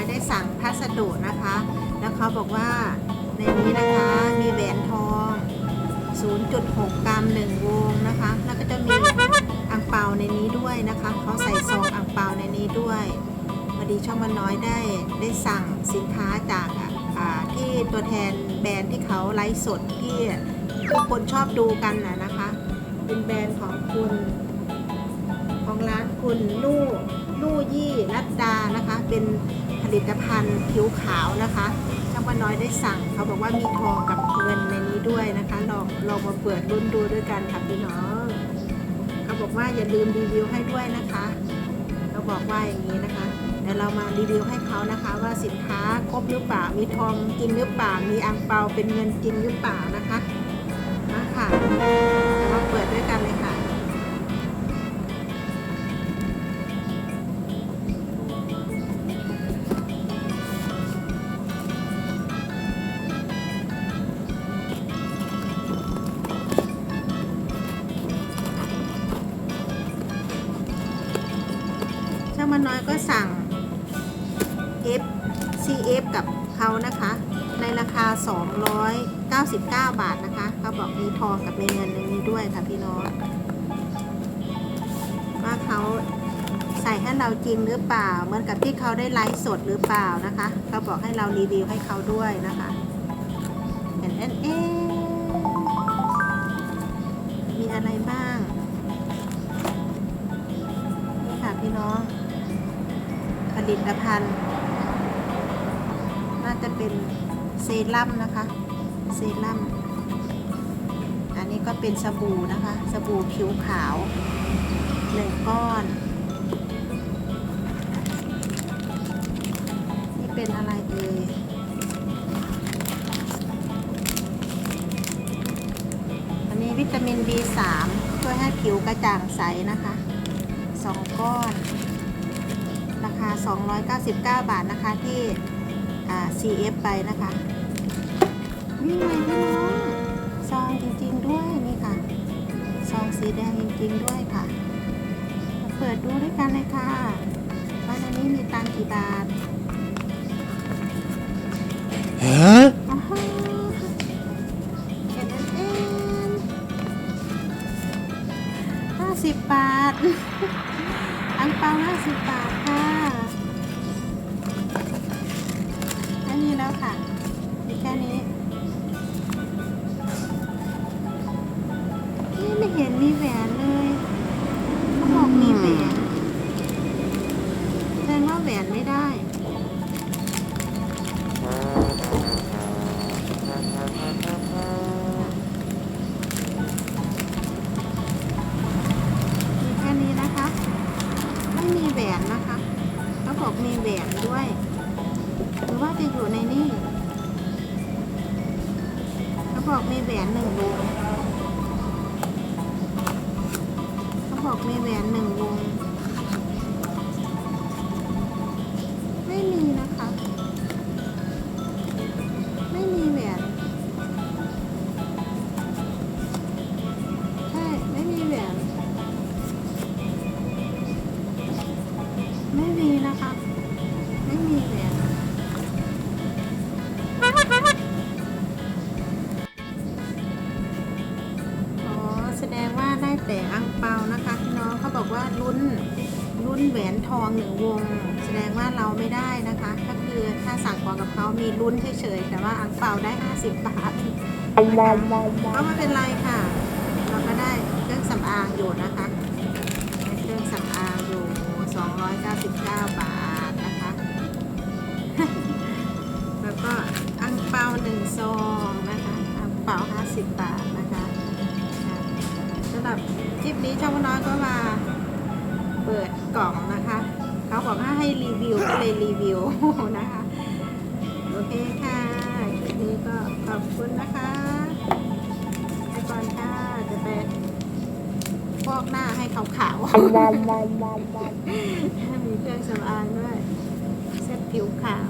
อยได้สั่งพัสดุนะคะ แล้วเขาบอกว่าในนี้นะคะมีแหวนทอง 0.6 กรัม1วงนะคะ แล้วก็จะมีอังเปาในนี้ด้วยนะคะเขาใส่ซองอังเปาในนี้ด้วยพอดีช่องมันน้อยได้ได้สั่งสินค้าจากที่ตัวแทนแบรนด์ที่เขาไลฟ์สดที่ทุกคนชอบดูกันนะนะคะ เป็นแบรนด์ของคุณของร้านคุณลู่ลู่ยี่รัตดานะคะ เป็น ผลิตภัณฑ์ผิวขาวนะคะช่างว่าน้อยได้สั่ง เขาบอกว่ามีทองกับเงินในนี้ด้วยนะคะ ลองลองมาเปิดรุ่นดูด้วยกันค่ะพี่น้องเขาบอกว่าอย่าลืมรีวิวให้ด้วยนะคะเขาบอกว่าอย่างนี้นะคะเดี๋ยวเรามารีวิวให้เขานะคะว่าสินค้าครบหรือเปล่ามีทองจริงหรือเปล่ามีอังเปาเป็นเงินจริงหรือเปล่านะคะ ช่างมันน้อยก็สั่ง F CF กับเขานะคะ ในราคา 299 บาทนะคะเขาบอกมีทองกับมีเงินในนี้ด้วยค่ะพี่น้องว่าเขาใส่ให้เราจริงหรือเปล่า เหมือนกับที่เขาได้ไลฟ์สดหรือเปล่านะคะเขาบอกให้เรารีวิวให้เขาด้วยนะคะเอ็นเอ็นเอมีอะไรบ้าง นี่ค่ะพี่น้อง ลิตภัณฑ์ น่าจะเป็นเซรั่มนะคะ เซรั่ม อันนี้ก็เป็นสบู่นะคะ สบู่ผิวขาวหนึ่งก้อน นี่เป็นอะไรเอ่ยอันนี้วิตามิน B3 ช่วยให้ผิวกระจ่างใสนะคะสองก้อน ราคา 299 บาทนะคะที่อ่า CF ไปนะคะนี่ไงพี่น้องซองจริงๆด้วยนี่ค่ะซองสีแดงจริงๆด้วยค่ะมาเปิดดูด้วยกันเลยค่ะว่าในนี้มีตังค์กี่บาท Huh? อ้าวเอ็นเอ็นเอ็นห้าสิบบาท อังเปาห้าสิบบาทค่ะ แค่นี้แล้วค่ะมีแค่นี้นี่ไม่เห็นมีแหวนเลยเขาบอกมีแหวนแสดงว่าแหวนไม่ได้แค่นี้นะคะไม่มีแหวนนะคะเขาบอกมีแหวนด้วย หรือว่าจะอยู่ใน เขาบอกมีแหวนหนึ่งวงเขาบอกมีแหวนหนึ่งวง แต่อังเปานะคะพี่น้องเขาบอกว่าลุ้นลุ้นแหวนทองหนึ่งวง แสดงว่าเราไม่ได้นะคะ ก็คือถ้าสั่งของกับเขามีลุ้นเฉยๆแต่ว่าอังเปาได้ 50 บาทก็ไม่เป็นไรค่ะ เราก็ได้เครื่องสำอางอยู่นะคะเครื่องสำอางอยู่ 299 บาท รับคลิปนี้ช่างว่าน้อยก็มาเปิดกล่องนะคะ เขาบอกว่าให้รีวิวก็เลยรีวิวนะคะ โอเคค่ะคลิปนี้ก็ขอบคุณนะคะไปก่อนค่ะจะไปฟอกหน้าให้ขาวๆมีเครื่องสำอางด้วยเซ็ตผิวขาวขอบคุณค่ะ